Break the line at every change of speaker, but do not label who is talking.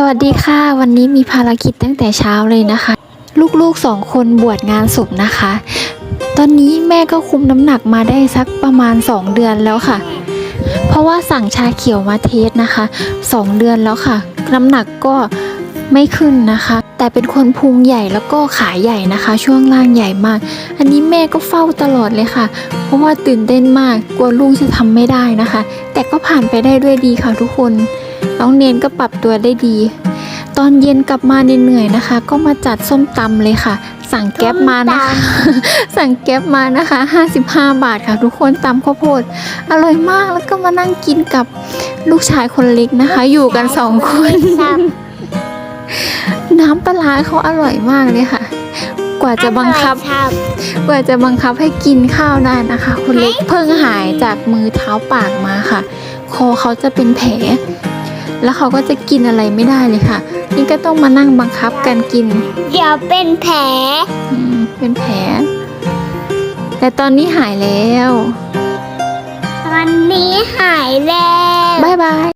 สวัสดีค่ะ วันนี้มีภารกิจตั้งแต่เช้าเลยนะคะ ลูกๆสองคนบวชงานศพนะคะ ตอนนี้แม่ก็คุมน้ำหนักมาได้สักประมาณ 2 เดือนแล้วค่ะ เพราะว่าสั่งชาเขียวมาเทสนะคะ 2 เดือนแล้วค่ะ น้ำหนักก็ไม่ขึ้นนะคะ แต่เป็นคนพุงใหญ่แล้วก็ขาใหญ่นะคะ ช่วงล่างใหญ่มาก อันนี้แม่ก็เฝ้าตลอดเลยค่ะ เพราะว่าตื่นเต้นมากกลัวลูกจะทำไม่ได้นะคะ แต่ก็ผ่านไปได้ด้วยดีค่ะทุกคน น้องเนนก็ปรับตัวได้ดี ตอนเย็นกลับมาเหนื่อยๆนะคะ ก็มาจัดส้มตำเลยค่ะ สั่งแก๊ปมานะคะ สั่งแก๊ปมานะคะ 55 บาทค่ะ ทุกคนตำข้าวโพดอร่อยมากแล้วก็มานั่งกินกับลูกชายคนเล็กนะคะ อยู่กันสองคน น้ำปลาร้าเขาอร่อยมากเลยค่ะ กว่าจะบังคับ กว่าจะบังคับให้กินข้าวได้นะคะ คุณเล็กเพิ่งหายจากมือเท้าปากมาค่ะ คอเขาจะเป็นแผล แล้วเขาก็จะกินอะไรไม่ได้เลยค่ะ นี่ก็ต้องมานั่งบังคับกันกิน
เดี๋ยวเป็นแผล
อืมเป็นแผล แต่ตอนนี้หายแล้ว
ตอนนี้หายแล้ว
บายบาย